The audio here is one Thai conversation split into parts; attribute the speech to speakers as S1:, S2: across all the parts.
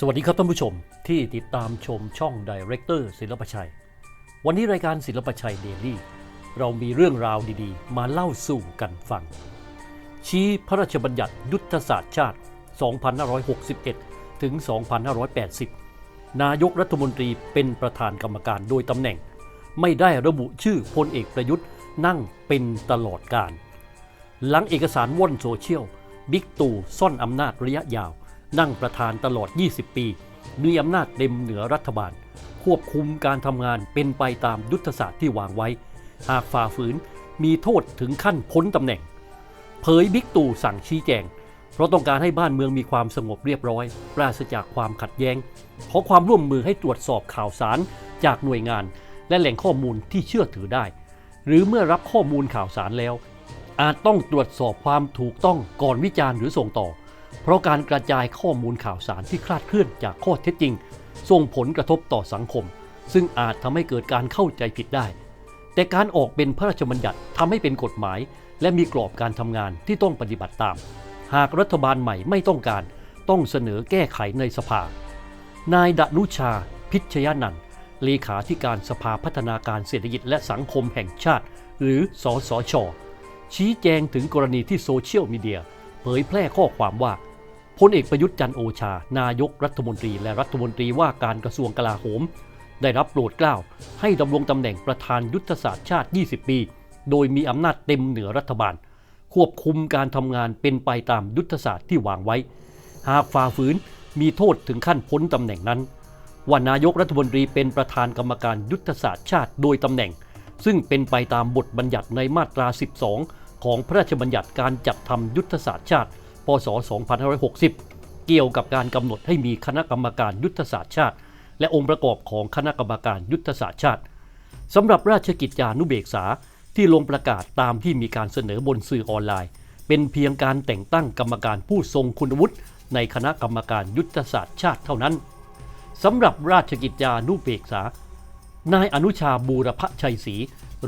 S1: สวัสดีครับท่านผู้ชมที่ติดตามชมช่อง Director ศิลปชัย วันนี้รายการศิลปชัยเดลี่เรามีเรื่องราวดีๆ มาเล่าสู่กันฟัง ชี้พระราชบัญญัติยุทธศาสตร์ชาติ 2561 ถึง 2580 นายกรัฐมนตรีเป็นประธานกรรมการโดยตำแหน่ง ไม่ได้ระบุชื่อพลเอกประยุทธ์นั่งเป็นตลอดการ หลังเอกสารว่อนโซเชียล บิ๊กตู่ซ่อนอำนาจระยะยาว นั่งประธานตลอด 20 ปี มีอำนาจเต็มเหนือรัฐบาล ควบคุมการทำงานเป็นไปตามยุทธศาสตร์ที่วางไว้ หากฝ่าฝืนมีโทษถึงขั้นพ้นตำแหน่ง เผยบิ๊กตู่สั่งชี้แจง เพราะต้องการให้บ้านเมืองมีความสงบเรียบร้อย ปราศจากความขัดแย้ง ขอความร่วมมือให้ตรวจสอบข่าวสารจากหน่วยงาน และแหล่งข้อมูลที่เชื่อถือได้ หรือเมื่อรับข้อมูลข่าวสารแล้ว อาจต้องตรวจสอบความถูกต้องก่อนวิจารณ์หรือส่งต่อ เพราะการกระจายข้อมูลข่าวสารที่คลาดเคลื่อนจากข้อเท็จจริง ส่งผลกระทบต่อสังคม ซึ่งอาจทำให้เกิดการเข้าใจผิดได้ แต่การออกเป็นพระราชบัญญัติทำให้เป็นกฎหมาย และมีกรอบการทำงานที่ต้องปฏิบัติตาม หากรัฐบาลใหม่ไม่ต้องการ ต้องเสนอแก้ไขในสภา นายดนุชา พิชยานันท์เลขาธิการสภาพัฒนาการเศรษฐกิจและสังคมแห่งชาติ หรือสอสชชี้แจงถึงกรณีที่โซเชียลมีเดีย ยแพร่ข้อความว่าพลเอกประยุทธ์จันโอชา นายกรัฐมนตรีและรัฐมนตรีว่าการกระทรวงกลาโหม ได้รับโปรดเกล้าให้ดำรงตำแหน่งประธานยุทธศาสตร์ชาติ 20 ปี โดยมีอำนาจเต็มเหนือรัฐบาล ควบคุมการทำงานเป็นไปตามยุทธศาสตร์ที่วางไว้ หากฝ่าฝืนมีโทษถึงขั้นพ้นตำแหน่งนั้น ว่านายกรัฐมนตรีเป็นประธานกรรมการยุทธศาสตร์ชาติโดยตำแหน่ง ซึ่งเป็นไปตามบทบัญญัติในมาตรา 12 ของพระราชบัญญัติการจัดทำยุทธศาสตร์ชาติ พศ 2560 เกี่ยวกับการกำหนดให้มีคณะกรรมการยุทธศาสตร์ชาติ และองค์ประกอบของคณะกรรมการยุทธศาสตร์ชาติสำหรับราชกิจจานุเบกษาที่ลงประกาศตามที่มีการเสนอบนสื่อออนไลน์ เป็นเพียงการแต่งตั้งกรรมการผู้ทรงคุณวุฒิในคณะกรรมการยุทธศาสตร์ชาติเท่านั้นสำหรับราชกิจจานุเบกษา นายอนุชาบูรพชัยศรี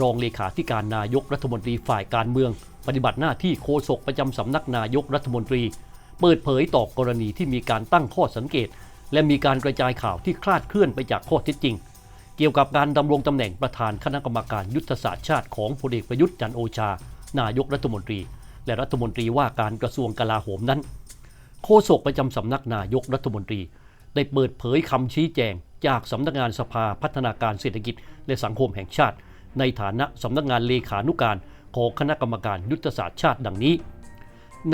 S1: รองเลขาธิการนายกรัฐมนตรีฝ่ายการเมือง ปฏิบัติหน้าที่โฆษกประจำสำนักนายกรัฐมนตรี เปิดเผยต่อกรณีที่มีการตั้งข้อสังเกต และมีการกระจายข่าวที่คลาดเคลื่อนไปจากข้อเท็จจริง เกี่ยวกับการดำรงตำแหน่งประธานคณะกรรมการยุทธศาสตร์ชาติของพลเอกประยุทธ์จันโอชา นายกรัฐมนตรี และรัฐมนตรีว่าการกระทรวงกลาโหมนั้น โฆษกประจำสำนักนายกรัฐมนตรี ได้เปิดเผยคำชี้แจง จากสำนักงานสภาพัฒนาการเศรษฐกิจ และสังคมแห่งชาติ ในฐานะสำนักงานเลขานุการของคณะกรรมการยุทธศาสตร์ชาติดังนี้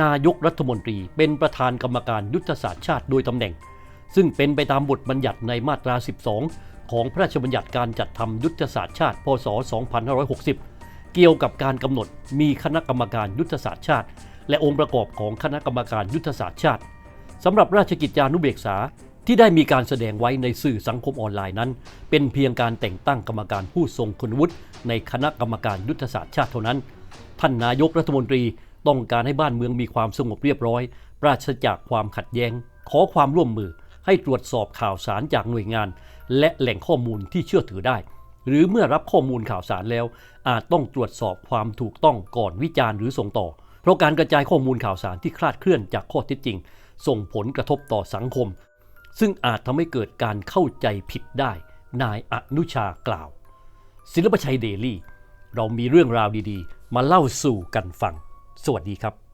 S1: นายกรัฐมนตรีเป็นประธานกรรมการยุทธศาสตร์ชาติโดยตำแหน่ง ซึ่งเป็นไปตามบทบัญญัติในมาตรา 12 ของพระราชบัญญัติการจัดทำยุทธศาสตร์ชาติ พศ 2560 เกี่ยวกับการกำหนดมีคณะกรรมการยุทธศาสตร์ชาติ และองค์ประกอบของคณะกรรมการยุทธศาสตร์ชาติสำหรับราชกิจจานุเบกษา ที่ได้มีการแสดงไว้ในสื่อสังคมออนไลน์นั้น เป็นเพียงการแต่งตั้งกรรมการผู้ทรงคุณวุฒิในคณะกรรมการยุทธศาสตร์ชาติเท่านั้น ท่านนายกรัฐมนตรีต้องการให้บ้านเมืองมีความสงบเรียบร้อย ปราศจากความขัดแย้ง ขอความร่วมมือ ให้ตรวจสอบข่าวสารจากหน่วยงาน และแหล่งข้อมูลที่เชื่อถือได้ หรือเมื่อรับข้อมูลข่าวสารแล้ว อาจต้องตรวจสอบความถูกต้องก่อนวิจารณ์หรือส่งต่อ เพราะการกระจายข้อมูลข่าวสารที่คลาดเคลื่อนจากข้อเท็จจริง ส่งผลกระทบต่อสังคม ซึ่งอาจทำให้เกิดการเข้าใจผิดได้ นายอนุชากล่าว ศิลปชัยเดลี่ เรามีเรื่องราวดีๆ มาเล่าสู่กันฟัง สวัสดีครับ